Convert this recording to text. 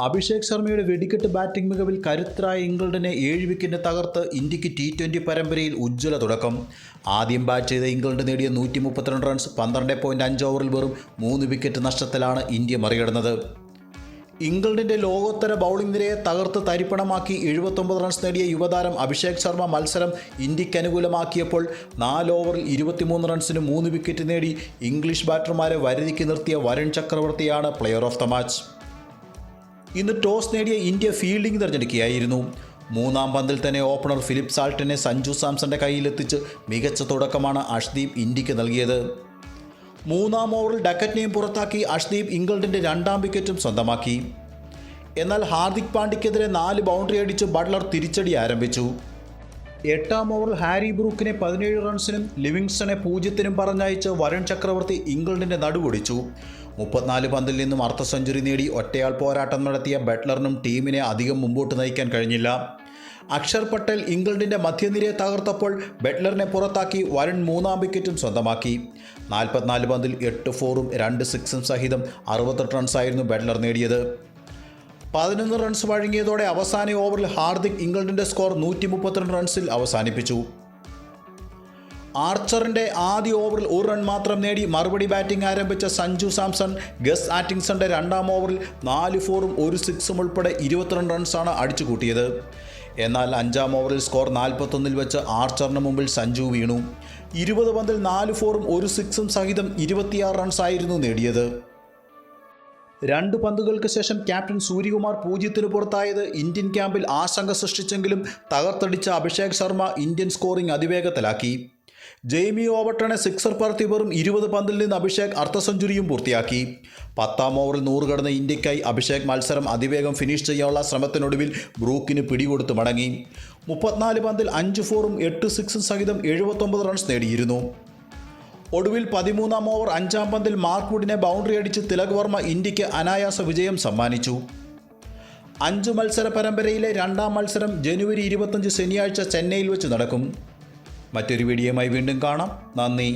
അഭിഷേക് ശർമ്മയുടെ വെടിക്കെട്ട് ബാറ്റിംഗ് മികവിൽ കരുത്തരായ ഇംഗ്ലണ്ടിനെ ഏഴ് വിക്കറ്റിന് തകർത്ത് ഇന്ത്യയ്ക്ക് ടി ട്വന്റി പരമ്പരയിൽ ഉജ്ജ്വല തുടക്കം. ആദ്യം ബാറ്റ് ചെയ്ത ഇംഗ്ലണ്ട് നേടിയ നൂറ്റി മുപ്പത്തിരണ്ട് റൺസ് പന്ത്രണ്ട് പോയിന്റ് അഞ്ച് ഓവറിൽ വെറും മൂന്ന് വിക്കറ്റ് നഷ്ടത്തിലാണ് ഇന്ത്യ മറികടന്നത്. ഇംഗ്ലണ്ടിന്റെ ലോകോത്തര ബൗളിംഗ് നിരയെ തകർത്ത് തരിപ്പണമാക്കി എഴുപത്തൊമ്പത് റൺസ് നേടിയ യുവതാരം അഭിഷേക് ശർമ്മ മത്സരം ഇന്ത്യയ്ക്ക് അനുകൂലമാക്കിയപ്പോൾ നാല് ഓവറിൽ ഇരുപത്തിമൂന്ന് റൺസിന് മൂന്ന് വിക്കറ്റ് നേടി ഇംഗ്ലീഷ് ബാറ്റർമാരെ വരുതിക്ക് നിർത്തിയ വരുൺ ചക്രവർത്തിയാണ് പ്ലെയർ ഓഫ് ദ മാച്ച് ഇന്ന് ടോസ് നേടിയ ഇന്ത്യ ഫീൽഡിംഗ് തിരഞ്ഞെടുക്കുകയായിരുന്നു. മൂന്നാം പന്തിൽ തന്നെ ഓപ്പണർ ഫിലിപ്പ് സാൾട്ടിനെ സഞ്ജു സാംസന്റെ കയ്യിലെത്തിച്ച് മികച്ച തുടക്കമാണ് അഷ്ദീപ് ഇന്ത്യയ്ക്ക് നൽകിയത്. മൂന്നാം ഓവറിൽ ഡക്കറ്റിനെയും പുറത്താക്കി അഷ്ദീപ് ഇംഗ്ലണ്ടിന്റെ രണ്ടാം വിക്കറ്റും സ്വന്തമാക്കി. എന്നാൽ ഹാർദിക് പാണ്ഡ്യക്കെതിരെ നാല് ബൗണ്ടറി അടിച്ച് ബട്ട്ലർ തിരിച്ചടി ആരംഭിച്ചു. എട്ടാം ഓവറിൽ ഹാരി ബ്രൂക്കിനെ പതിനേഴ് റൺസിനും ലിവിങ്സ്റ്റനെ പൂജ്യത്തിനും പറഞ്ഞയച്ച് വരുൺ ചക്രവർത്തി ഇംഗ്ലണ്ടിന്റെ നടുപൊടിച്ചു മുപ്പത്തിനാല് പന്തിൽ നിന്നും അർദ്ധ സെഞ്ചുറി നേടി ഒറ്റയാൾ പോരാട്ടം നടത്തിയ ബട്ട്ലറിനും ടീമിനെ അധികം മുമ്പോട്ട് നയിക്കാൻ കഴിഞ്ഞില്ല. അക്ഷർ പട്ടേൽ ഇംഗ്ലണ്ടിന്റെ മധ്യനിരയെ തകർത്തപ്പോൾ ബട്ട്ലറിനെ പുറത്താക്കി വരുൺ മൂന്നാം വിക്കറ്റും സ്വന്തമാക്കി. നാൽപ്പത്തിനാല് പന്തിൽ എട്ട് ഫോറും രണ്ട് സിക്സും സഹിതം അറുപത്തെട്ട് റൺസായിരുന്നു ബട്ട്ലർ നേടിയത്. പതിനൊന്ന് റൺസ് വഴങ്ങിയതോടെ അവസാന ഓവറിൽ ഹാർദിക് ഇംഗ്ലണ്ടിന്റെ സ്കോർ നൂറ്റി മുപ്പത്തിരണ്ട് റൺസിൽ അവസാനിപ്പിച്ചു. ആർച്ചറിന്റെ ആദ്യ ഓവറിൽ ഒരു റൺ മാത്രം നേടി മറുപടി ബാറ്റിംഗ് ആരംഭിച്ച സഞ്ജു സാംസൺ ഗസ് ആറ്റിങ്സന്റെ രണ്ടാം ഓവറിൽ നാല് ഫോറും ഒരു സിക്സും ഉൾപ്പെടെ ഇരുപത്തിരണ്ട് റൺസാണ് അടിച്ചുകൂട്ടിയത്. എന്നാൽ അഞ്ചാം ഓവറിൽ സ്കോർ നാൽപ്പത്തൊന്നിൽ വെച്ച് ആർച്ചറിന് മുമ്പിൽ സഞ്ജു വീണു. ഇരുപത് പന്തിൽ നാല് ഫോറും ഒരു സിക്സും സഹിതം ഇരുപത്തിയാറ് റൺസായിരുന്നു നേടിയത്. രണ്ട് പന്തുകൾക്ക് ശേഷം ക്യാപ്റ്റൻ സൂര്യകുമാർ പൂജ്യത്തിന് പുറത്തായത് ഇന്ത്യൻ ക്യാമ്പിൽ ആശങ്ക സൃഷ്ടിച്ചെങ്കിലും തകർത്തടിച്ച അഭിഷേക് ശർമ്മ ഇന്ത്യൻ സ്കോറിംഗ് അതിവേഗത്തിലാക്കി. ജെയ്മി ഓവർട്ടണെ സിക്സർ പറത്തി വെറും ഇരുപത് പന്തിൽ നിന്ന് അഭിഷേക് അർദ്ധ സെഞ്ചുറിയും പൂർത്തിയാക്കി. പത്താം ഓവറിൽ നൂറ് കടന്ന ഇന്ത്യക്കായി അഭിഷേക് മത്സരം അതിവേഗം ഫിനിഷ് ചെയ്യാനുള്ള ശ്രമത്തിനൊടുവിൽ ബ്രൂക്കിന് പിടികൊടുത്ത് മടങ്ങി. മുപ്പത്തിനാല് പന്തിൽ അഞ്ച് ഫോറും എട്ട് സിക്സും സഹിതം എഴുപത്തൊമ്പത് റൺസ് നേടിയിരുന്നു. ഒടുവിൽ പതിമൂന്നാം ഓവർ അഞ്ചാം പന്തിൽ മാർക്ക്വുഡിനെ ബൗണ്ടറി അടിച്ച് തിലക് വർമ്മ ഇന്ത്യയ്ക്ക് അനായാസ വിജയം സമ്മാനിച്ചു. അഞ്ച് മത്സര പരമ്പരയിലെ രണ്ടാം മത്സരം ജനുവരി ഇരുപത്തഞ്ച് ശനിയാഴ്ച ചെന്നൈയിൽ വെച്ച് നടക്കും. മറ്റൊരു വീഡിയോയുമായി വീണ്ടും കാണാം. നന്ദി.